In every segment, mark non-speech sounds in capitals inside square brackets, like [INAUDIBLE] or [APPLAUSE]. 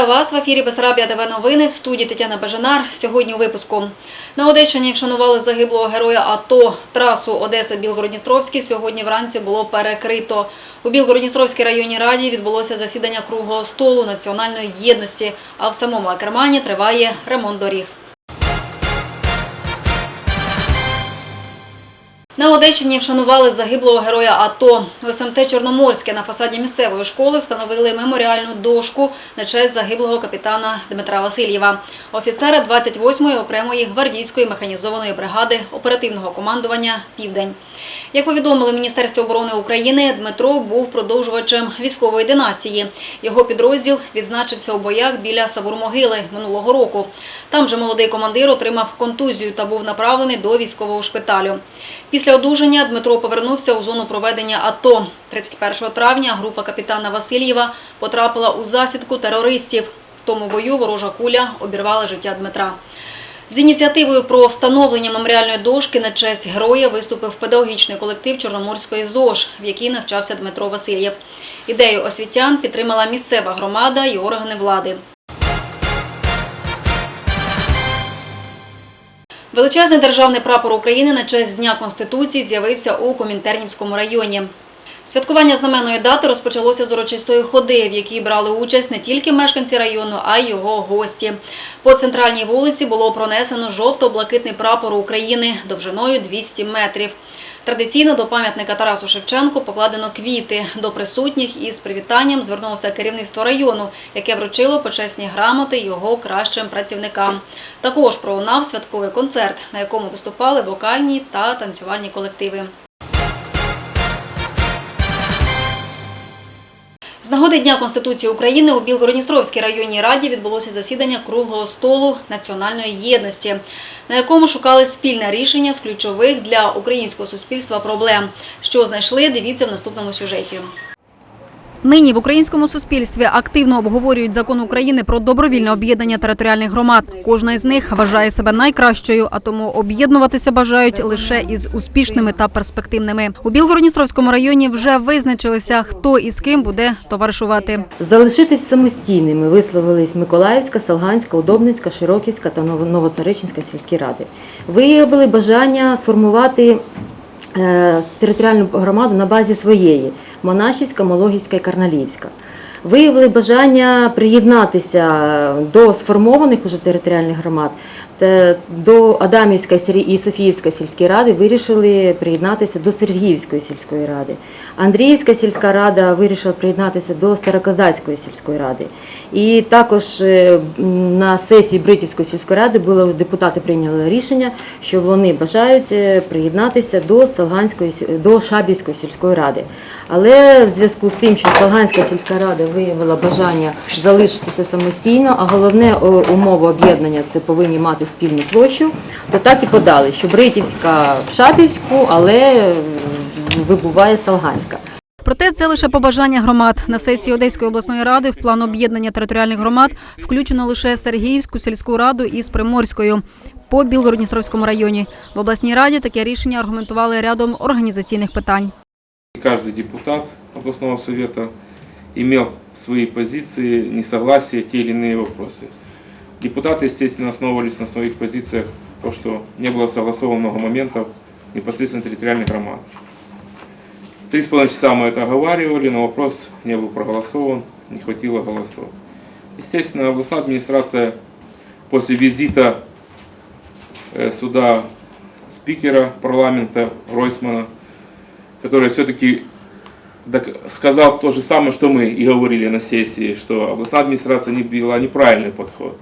Вітаю вас в ефірі Бесарабія ТВ новини в студії Тетяна Бажанар. Сьогодні у випуску. На Одещині вшанували загиблого героя АТО. Трасу Одеса-Білгородністровський сьогодні вранці було перекрито. У Білгородністровській районній раді відбулося засідання круглого столу національної єдності, а в самому Акермані триває ремонт доріг. На Одещині вшанували загиблого героя АТО. У СМТ Чорноморське на фасаді місцевої школи встановили меморіальну дошку на честь загиблого капітана Дмитра Васильєва, офіцера 28-ї окремої гвардійської механізованої бригади оперативного командування Південь. Як повідомили в Міністерстві оборони України, Дмитро був продовжувачем військової династії. Його підрозділ відзначився у боях біля Савурмогили минулого року. Там же молодий командир отримав контузію та був направлений до військового шпиталю. Після одужання Дмитро повернувся у зону проведення АТО. 31 травня група капітана Васильєва потрапила у засідку терористів. В тому бою ворожа куля обірвала життя Дмитра. З ініціативою про встановлення меморіальної дошки на честь героя виступив педагогічний колектив Чорноморської ЗОЖ, в якій навчався Дмитро Васильєв. Ідею освітян підтримала місцева громада і органи влади. Величезний державний прапор України на честь Дня Конституції з'явився у Комінтернівському районі. Святкування знаменної дати розпочалося з урочистої ходи, в якій брали участь не тільки мешканці району, а й його гості. По центральній вулиці було пронесено жовто-блакитний прапор України довжиною 200 метрів. Традиційно до пам'ятника Тарасу Шевченку покладено квіти. До присутніх із привітанням звернулося керівництво району, яке вручило почесні грамоти його кращим працівникам. Також пролунав святковий концерт, на якому виступали вокальні та танцювальні колективи. З нагоди Дня Конституції України у Білгородністровській районній раді відбулося засідання круглого столу національної єдності, на якому шукали спільне рішення з ключових для українського суспільства проблем. Що знайшли, дивіться в наступному сюжеті. Нині в українському суспільстві активно обговорюють закон України про добровільне об'єднання територіальних громад. Кожна із них вважає себе найкращою, а тому об'єднуватися бажають лише із успішними та перспективними. У Білгородністровському районі вже визначилися, хто із ким буде товаришувати. Залишитись самостійними висловились Миколаївська, Салганська, Удобницька, Широківська та Ново- Новоцаричинська сільські ради. Виявили бажання сформувати е, територіальну громаду на базі своєї Монашівська, Мологівська і Карналівська. Виявили бажання приєднатися до сформованих уже територіальних громад. Та До Адамівська і Софіївська сільські ради вирішили приєднатися до Сергіївської сільської ради. Андріївська сільська рада вирішила приєднатися до Староказацької сільської ради. І також е, на сесії Бритівської сільської ради було депутати прийняли рішення, що вони бажають е, приєднатися до Салганської до Шабівської сільської ради. Але в зв'язку з тим, що Салганська сільська рада виявила бажання залишитися самостійно, а головне умова об'єднання це повинні мати спільну площу, то так і подали, що Бритівська в Шабівську, але е, вибуває Салганська. Проте це лише побажання громад. На сесії Одеської обласної ради в план об'єднання територіальних громад включено лише Сергіївську сільську раду із Приморською по Білгородністровському районі. В обласній раді таке рішення аргументували рядом організаційних питань. Каждый депутат областного совета имел свои позиции, несогласия, те или иные вопросы. Депутаты, естественно, основывались на своих позициях, то, что не было согласовано много моментов непосредственно территориальных громад. Три с половиной часа мы это оговаривали, но вопрос не был проголосован, не хватило голосов. Естественно, областная администрация после визита э, сюда спикера парламента Ройсмана который все-таки сказал то же самое, что мы и говорили на сессии, что областная администрация не вела неправильный подход,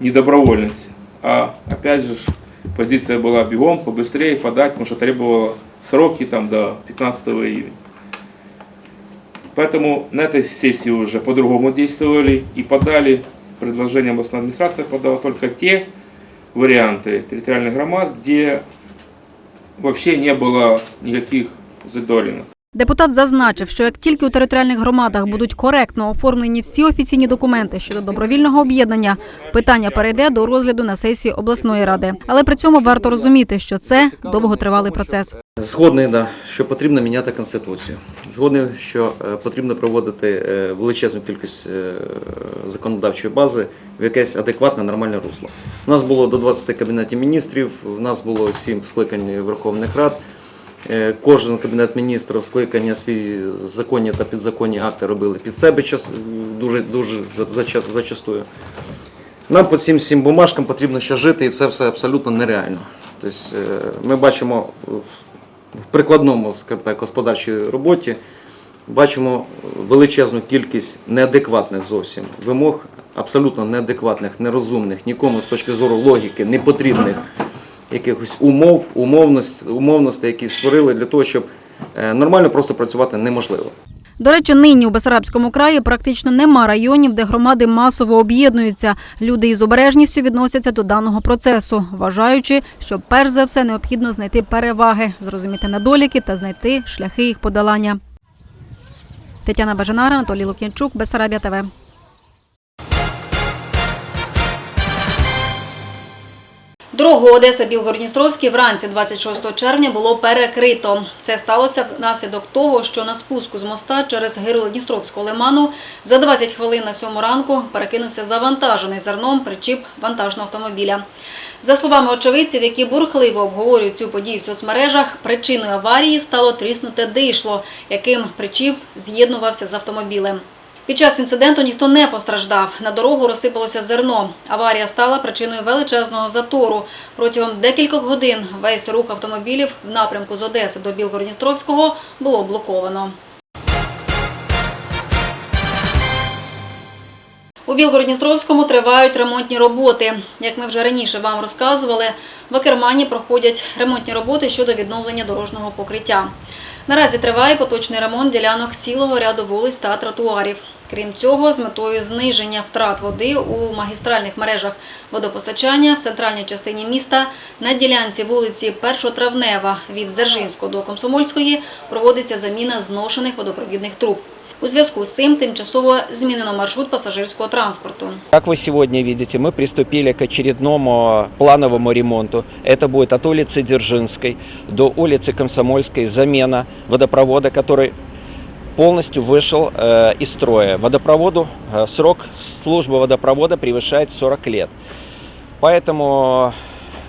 не добровольность, а опять же позиция была бегом, побыстрее подать, потому что требовала сроки там до 15 июня. Поэтому на этой сессии уже по-другому действовали и подали предложение областной администрации, подала только те варианты территориальных громад, где вообще не было никаких задоринок. Депутат зазначив, що як тільки у територіальних громадах будуть коректно оформлені всі офіційні документи щодо добровільного об'єднання, питання перейде до розгляду на сесії обласної ради. Але при цьому варто розуміти, що це довготривалий процес. Згодний, да, що потрібно міняти конституцію. Згодний, що е, потрібно проводити е, величезну кількість е, законодавчої бази в якесь адекватне нормальне русло. У нас було до 20 кабінетів міністрів, у нас було 7 скликань Верховних Рад. Е, Кожен кабінет міністрів скликання свої законні та підзаконні акти робили під себе час, дуже, дуже за- зача- зачастую. Нам по цим всім бумажкам потрібно ще жити, і це все абсолютно нереально. Тобто, е, ми бачимо в прикладному так, господарчій роботі, бачимо величезну кількість неадекватних зовсім вимог, абсолютно неадекватних, нерозумних, нікому з точки зору логіки, непотрібних якихось умов, умовностей, умовностей, які створили для того, щоб е, нормально просто працювати неможливо. До речі, нині у Бесарабському краї практично нема районів, де громади масово об'єднуються. Люди із обережністю відносяться до даного процесу, вважаючи, що перш за все необхідно знайти переваги, зрозуміти недоліки та знайти шляхи їх подолання. Тетяна Бажанара, Анатолій Лук'янчук, Бесарабія ТВ. Дорогу Одеса Білгородністровський вранці 26 червня було перекрито. Це сталося внаслідок того, що на спуску з моста через гирло Дністровського лиману за 20 хвилин на цьому ранку перекинувся завантажений зерном причіп вантажного автомобіля. За словами очевидців, які бурхливо обговорюють цю подію в соцмережах, причиною аварії стало тріснуте дишло, яким причіп з'єднувався з автомобілем. Під час інциденту ніхто не постраждав. На дорогу розсипалося зерно. Аварія стала причиною величезного затору. Протягом декількох годин весь рух автомобілів в напрямку з Одеси до Білгородністровського було блоковано. У Білгородністровському тривають ремонтні роботи. Як ми вже раніше вам розказували, в Акермані проходять ремонтні роботи щодо відновлення дорожнього покриття. Наразі триває поточний ремонт ділянок цілого ряду вулиць та тротуарів. Крім цього, з метою зниження втрат води у магістральних мережах водопостачання в центральній частині міста на ділянці вулиці Першотравнева від Дзержинського до Комсомольської проводиться заміна зношених водопровідних труб. У зв'язку з цим тимчасово змінено маршрут пасажирського транспорту. Как вы сегодня видите, мы приступили к очередному плановому ремонту. Это будет от улицы Дзержинской до улицы Комсомольской замена водопровода, который полностью вышел э, из строя. Водопроводу э, срок службы водопровода превышает 40 лет. Поэтому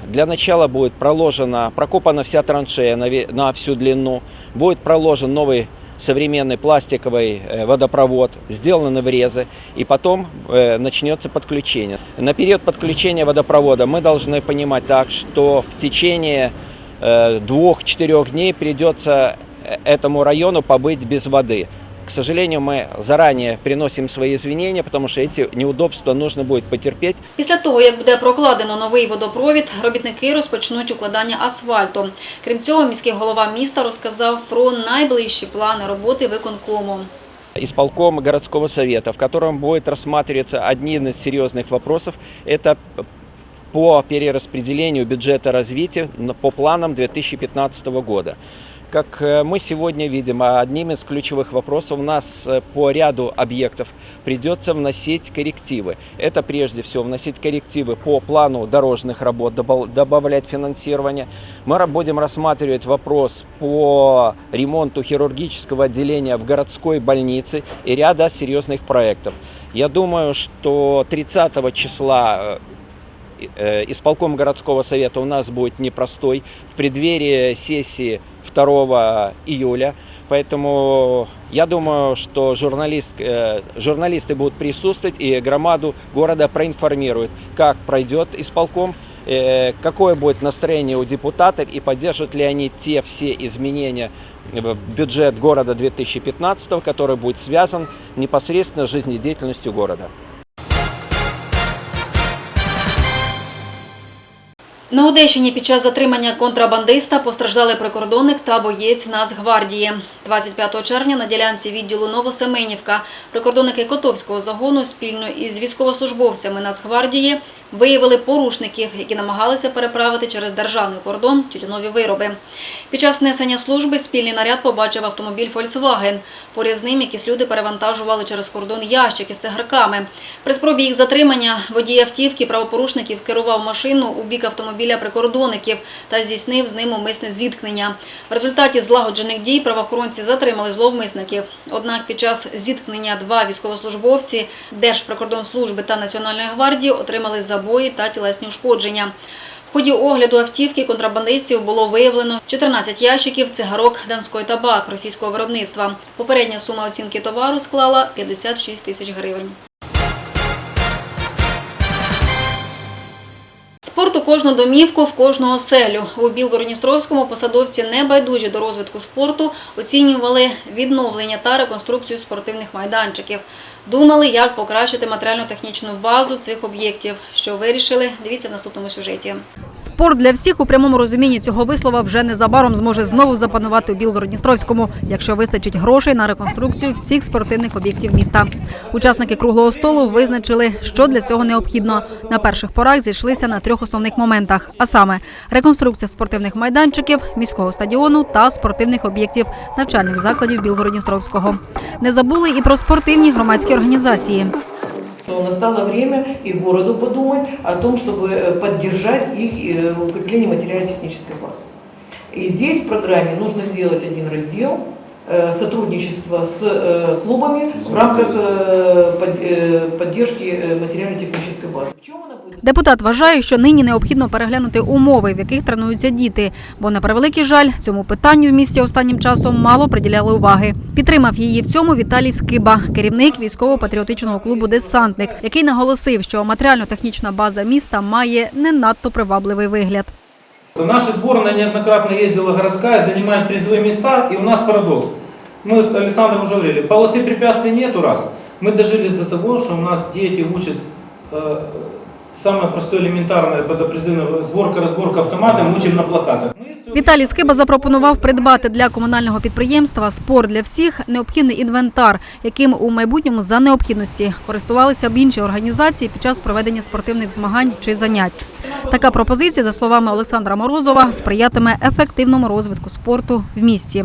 для начала будет проложена, прокопана вся траншея на, ве- на всю длину, будет проложен новый современный пластиковый э, водопровод, сделаны врезы, и потом э, начнется подключение. На период подключения водопровода мы должны понимать так, что в течение э, двух-четырех дней придется э, этому району побыть без воды. К сожалению, мы заранее приносим свои извинения, потому что эти неудобства нужно будет потерпеть. Після того, як буде прокладено новий водопровід, робітники розпочнуть укладання асфальту. Крім цього, міський голова міста розказав про найближчі плани роботи виконкому. исполком городского совета, в котором будет рассматриваться один из серьезных вопросов. Это по перераспределению бюджета развития на- по планам 2015 года. Как э, мы сегодня видим, а одним из ключевых вопросов у нас э, по ряду объектов придется вносить коррективы. Это прежде всего вносить коррективы по плану дорожных работ, добав- добавлять финансирование. Мы будем рассматривать вопрос по ремонту хирургического отделения в городской больнице и ряда серьезных проектов. Я думаю, что 30 числа э, исполком городского совета у нас будет непростой в преддверии сессии 2 июля. Поэтому я думаю, что журналист, э, журналисты будут присутствовать и громаду города проинформируют, как пройдет исполком, э, какое будет настроение у депутатов и поддержат ли они те все изменения в бюджет города 2015, который будет связан непосредственно с жизнедеятельностью города. На Одещині під час затримання контрабандиста постраждали прикордонник та боєць Нацгвардії. 25 червня на ділянці відділу Новосеменівка прикордонники Котовського загону спільно із військовослужбовцями Нацгвардії Виявили порушників, які намагалися переправити через державний кордон тютюнові вироби. Під час несення служби спільний наряд побачив автомобіль Volkswagen. Поряд з ним якісь люди перевантажували через кордон ящики з цигарками. При спробі їх затримання водій автівки правопорушників керував машину у бік автомобіля прикордонників та здійснив з ним умисне зіткнення. В результаті злагоджених дій правоохоронці затримали зловмисників. Однак під час зіткнення два військовослужбовці Держприкордонслужби та Національної гвардії отримали забої та тілесні ушкодження. Ході огляду автівки контрабандистів було виявлено 14 ящиків цигарок Донський табак російського виробництва. Попередня сума оцінки товару склала 56 тисяч гривень. Спорт у кожну домівку, в кожну оселю. У Білгородністровському посадовці небайдужі до розвитку спорту оцінювали відновлення та реконструкцію спортивних майданчиків. Думали, як покращити матеріально-технічну базу цих об'єктів. Що вирішили, дивіться в наступному сюжеті. Спорт для всіх у прямому розумінні цього вислова вже незабаром зможе знову запанувати у Білгородністровському, якщо вистачить грошей на реконструкцію всіх спортивних об'єктів міста. Учасники круглого столу визначили, що для цього необхідно. На перших порах зійшлися на трьох основних моментах: а саме реконструкція спортивних майданчиків, міського стадіону та спортивних об'єктів навчальних закладів Білгородністровського. Не забули і про спортивні громадські організації. Но Настало время и городу подумать о том, чтобы э, поддержать их э, укрепление материально-технической базы. И здесь в программе нужно сделать один раздел э, сотрудничество с э, клубами в рамках э, под- э, поддержки э, материально-технической базы. В чем она будет? Депутат вважає, що нині необхідно переглянути умови, в яких тренуються діти, бо на превеликий жаль, цьому питанню в місті останнім часом мало приділяли уваги. Підтримав її в цьому Віталій Скиба, керівник військово-патріотичного клубу Десантник, який наголосив, що матеріально-технічна база міста має не надто привабливий вигляд. Наша сборная неоднократно ездила городская, занимает призовые места, и у нас парадокс. Мы с Александром уже говорили, полосы препятствий нету раз. Мы дожились до того, что у нас дети учат э, самое простое элементарное подопризывное сборка-разборка автомата, мы учим на плакатах. Мы всё Віталій Скиба запропонував придбати для комунального підприємства «Спорт для всіх» необхідний інвентар, яким у майбутньому за необхідності користувалися б інші організації під час проведення спортивних змагань чи занять. Така пропозиція, за словами Олександра Морозова, сприятиме ефективному розвитку спорту в місті.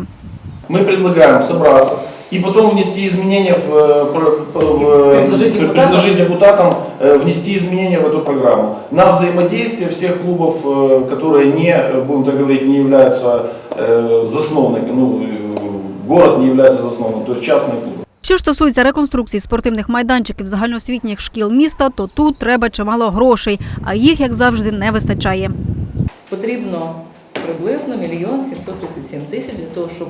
Мы предлагаем собраться и потом внести изменения в, э, про- в Предложить пр- депутатам? предложить депутатам э, внести изменения в эту программу на взаимодействие всех клубов, э, которые не, э, будем так говорить, не являются э, засновниками, ну, э, город не является засновником, то есть частные клубы. Що ж стосується реконструкції спортивних майданчиків загальноосвітніх шкіл міста, то тут треба чимало грошей, а їх, як завжди, не вистачає. Потрібно приблизно мільйон 737 тисяч для того, щоб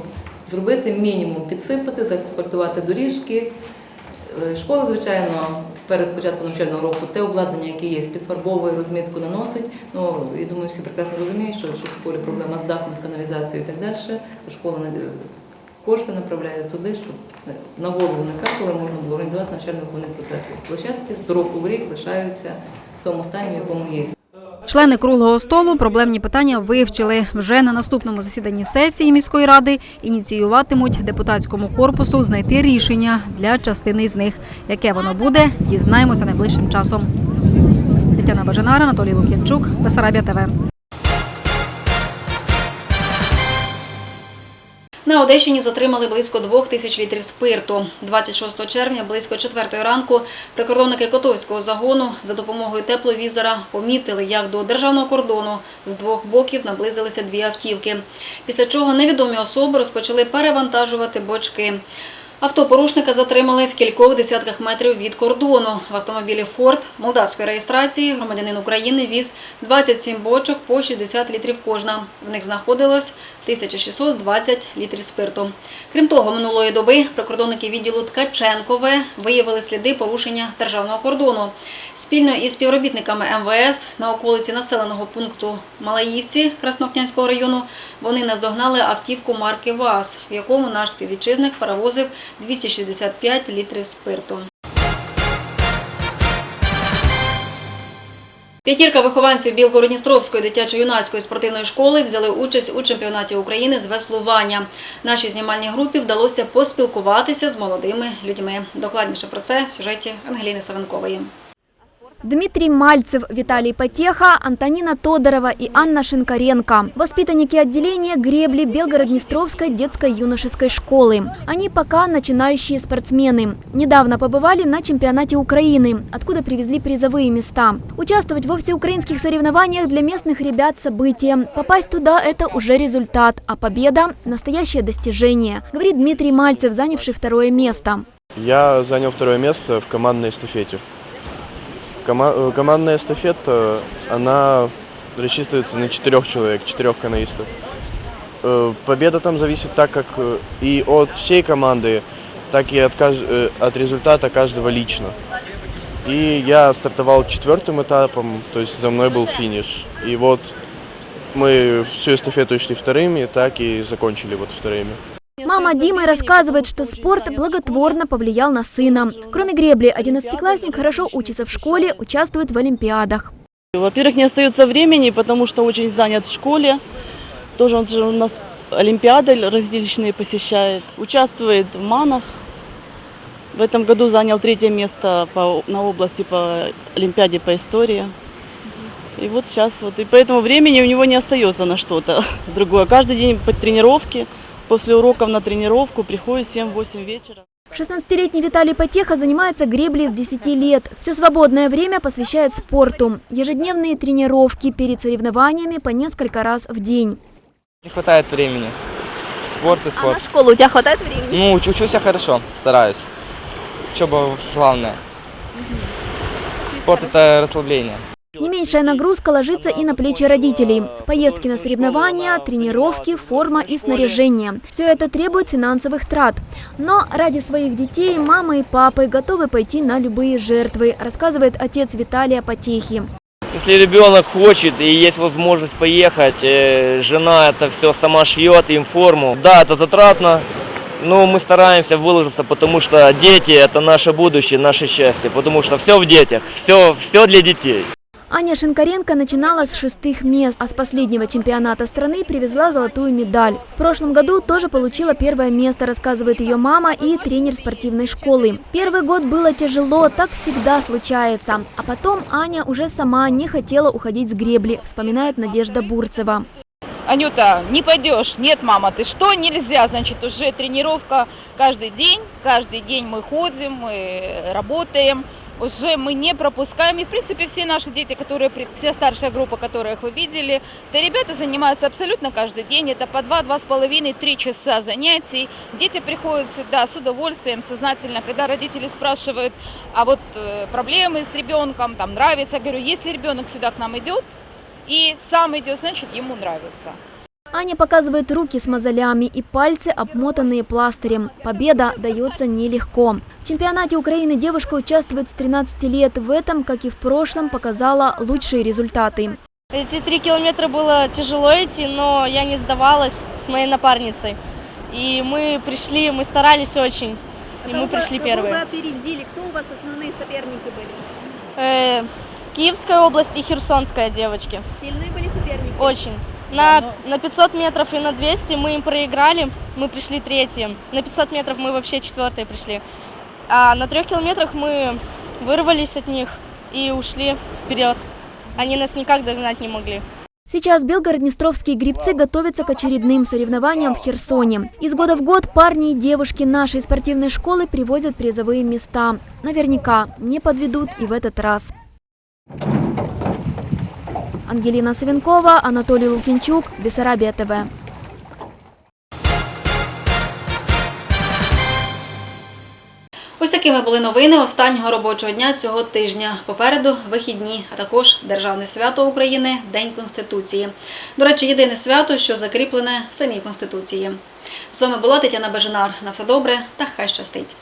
зробити мінімум, підсипати, заасфальтувати доріжки. Е, Школа, звичайно, перед початком навчального року те обладнання, яке є, підфарбовує, розмітку наносить. Ну, я думаю, всі прекрасно розуміють, що якщо в школі проблема з дахом, з каналізацією і так далі, то школа кошти направляє туди, щоб на голову не капали, можна було організувати навчально-виховний процес. Площадки з року в рік лишаються в тому стані, в якому є. Члени круглого столу проблемні питання вивчили. Вже на наступному засіданні сесії міської ради ініціюватимуть депутатському корпусу знайти рішення для частини з них. Яке воно буде, дізнаємося найближчим часом. Тетяна Бажанара, Анатолій Лук'янчук, Бесарабія ТВ. На Одещині затримали близько двох тисяч літрів спирту. 26 червня, близько 4 ранку, прикордонники Котовського загону за допомогою тепловізора помітили, як до державного кордону з двох боків наблизилися дві автівки. Після чого невідомі особи розпочали перевантажувати бочки. Автопорушника затримали в кількох десятках метрів від кордону. В автомобілі «Форд» молдавської реєстрації громадянин України віз 27 бочок по 60 літрів кожна. В них знаходилось 1620 літрів спирту. Крім того, минулої доби прикордонники відділу Ткаченкове виявили сліди порушення державного кордону. Спільно із співробітниками МВС на околиці населеного пункту Малаївці Краснокнянського району вони наздогнали автівку марки ВАЗ, в якому наш співвітчизник перевозив 265 літрів спирту. П'ятірка вихованців Білгородністровської дитячо-юнацької спортивної школи взяли участь у чемпіонаті України з веслування. Нашій знімальній групі вдалося поспілкуватися з молодими людьми. Докладніше про це в сюжеті Ангеліни Савенкової. Дмитрий Мальцев, Виталий Потеха, Антонина Тодорова и Анна Шинкаренко. Воспитанники отделения гребли Белгород-Днестровской детско-юношеской школы. Они пока начинающие спортсмены. Недавно побывали на чемпионате Украины, откуда привезли призовые места. Участвовать во всеукраинских соревнованиях для местных ребят событие. Попасть туда – это уже результат, а победа – настоящее достижение, говорит Дмитрий Мальцев, занявший второе место. Я занял второе место в командной эстафете. Кома- э, командная эстафета, она рассчитывается на четырех человек, четырех каноистов. Э, Победа там зависит так как э, и от всей команды, так и от, от результата каждого лично. И я стартовал четвертым этапом, то есть за мной был финиш. И вот мы всю эстафету шли вторыми, так и закончили вот вторыми. Мама Димы рассказывает, что спорт благотворно повлиял на сына. Кроме гребли, одиннадцатиклассник хорошо учится в школе, участвует в олимпиадах. Во-первых, не остается времени, потому что очень занят в школе. Тоже он же у нас олимпиады различные посещает. Участвует в МАНах. В этом году занял третье место по, на области по олимпиаде по истории. И вот сейчас вот. И поэтому времени у него не остается на что-то [LAUGHS] другое. Каждый день по тренировке, после уроков на тренировку приходит в 7-8 вечера. 16-летний Виталий Потеха занимается греблей с 10 лет. Все свободное время посвящает спорту. Ежедневные тренировки перед соревнованиями по несколько раз в день. Не хватает времени. Спорт и спорт. школу у тебя хватает времени? Ну, уч- учусь я хорошо, стараюсь. Учеба главное. Спорт это расслабление. Не меньшая нагрузка ложится и на плечи родителей. Поездки на соревнования, тренировки, форма и снаряжение. Все это требует финансовых трат. Но ради своих детей мама и папы готовы пойти на любые жертвы, рассказывает отец Виталия Потехи. Если ребенок хочет и есть возможность поехать, э, жена это все сама шьет им форму. Да, это затратно, но мы стараемся выложиться, потому что дети это наше будущее, наше счастье, потому что все в детях, все, все для детей. Аня Шинкаренко начинала с шестых мест, а с последнего чемпионата страны привезла золотую медаль. В прошлом году тоже получила первое место, рассказывает ее мама и тренер спортивной школы. Первый год было тяжело, так всегда случается. А потом Аня уже сама не хотела уходить с гребли, вспоминает Надежда Бурцева. Анюта, не пойдешь. Нет, мама, ты что? Нельзя. Значит, уже тренировка каждый день. Каждый день мы ходим, мы работаем. Уже мы не пропускаем. И, в принципе, все наши дети, которые, при- вся старшая группа, которых вы видели, это ребята занимаются абсолютно каждый день. Это по два, два с половиной, три часа занятий. Дети приходят сюда с удовольствием, сознательно. Когда родители спрашивают, а вот э, проблемы с ребенком, там нравится, я говорю, если ребенок сюда к нам идет, и сам идет, значит, ему нравится. Аня показывает руки с мозолями и пальцы, обмотанные пластырем. Победа дается нелегко. В чемпионате Украины девушка участвует с 13 лет. В этом, как и в прошлом, показала лучшие результаты. Эти три километра было тяжело идти, но я не сдавалась с моей напарницей. И мы пришли, мы старались очень, и мы пришли первые. опередили? Кто у вас основные соперники были? Э, Киевская область и Херсонская девочки. Сильные были соперники? Очень. На, на 500 метров и на 200 мы им проиграли, мы пришли третьи. На 500 метров мы вообще четвертые пришли. А на трех километрах мы вырвались от них и ушли вперед. Они нас никак догнать не могли. Сейчас белгород-днестровские грибцы готовятся к очередным соревнованиям в Херсоне. Из года в год парни и девушки нашей спортивной школы привозят призовые места. Наверняка не подведут и в этот раз. Ангелина Савенкова, Анатолий Лукинчук, Бессарабия ТВ. Ось такими були новини останнього робочого дня цього тижня. Попереду вихідні, а також Державне свято України День Конституції. До речі, єдине свято, що закріплене в самій Конституції. З вами була Тетяна Бежинар. На все добре та хай щастить.